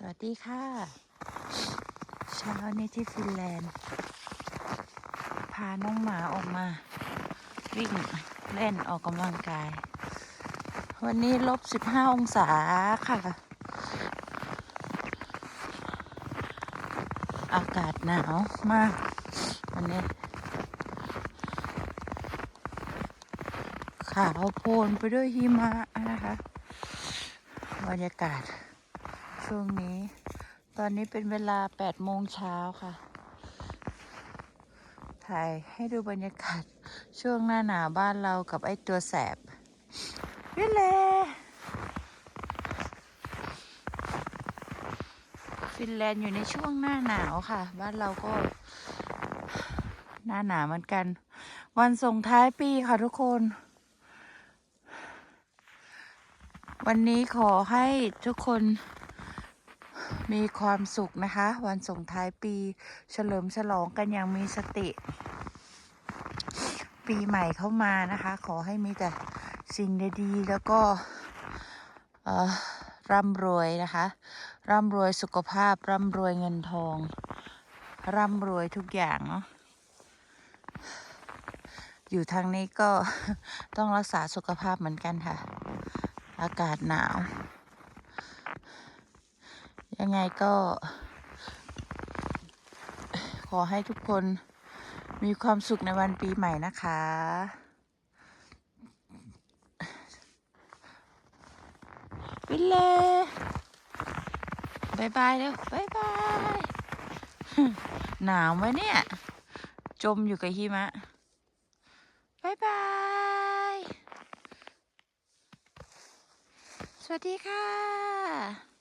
สวัสดีค่ะ เช้านี้ที่ฟินแลนด์ พาน้องหมาออกมา วิ่งเล่นออกกำลังกาย วันนี้ลบ15องศาค่ะ อากาศหนาวมาก วันนี้ ขาวโพลนไปด้วยหิมะนะคะ บรรยากาศ ช่วงนี้ ตอนนี้เป็นเวลา8โมงเช้าค่ะ ถ่ายให้ดูบรรยากาศช่วงหน้าหนาวบ้านเรากับไอ้ตัวแสบวิเลฟินแลนด์อยู่ในช่วงหน้าหนาวค่ะ บ้านเราก็ หน้าหนาวเหมือนกัน วันส่งท้ายปีค่ะทุกคน วันนี้ขอให้ทุกคน มีความสุขนะคะ วันส่งท้ายปี เฉลิมฉลองกันอย่างมีสติ ปีใหม่เข้ามานะคะ ขอให้มีแต่สิ่งดีๆ แล้วก็ร่ำรวยนะคะ ร่ำรวยสุขภาพ ร่ำรวยเงินทอง ร่ำรวยทุกอย่างเนาะอยู่ทางนี้ก็ต้องรักษาสุขภาพเหมือนกันค่ะ อากาศหนาว ยังไงก็ ขอให้ทุกคนมีความสุขในวันปีใหม่นะคะ วิลเล่บายบายเร็วบายบาย หนาวไหมเนี่ย จมอยู่กับหิมะบายบาย สวัสดีค่ะ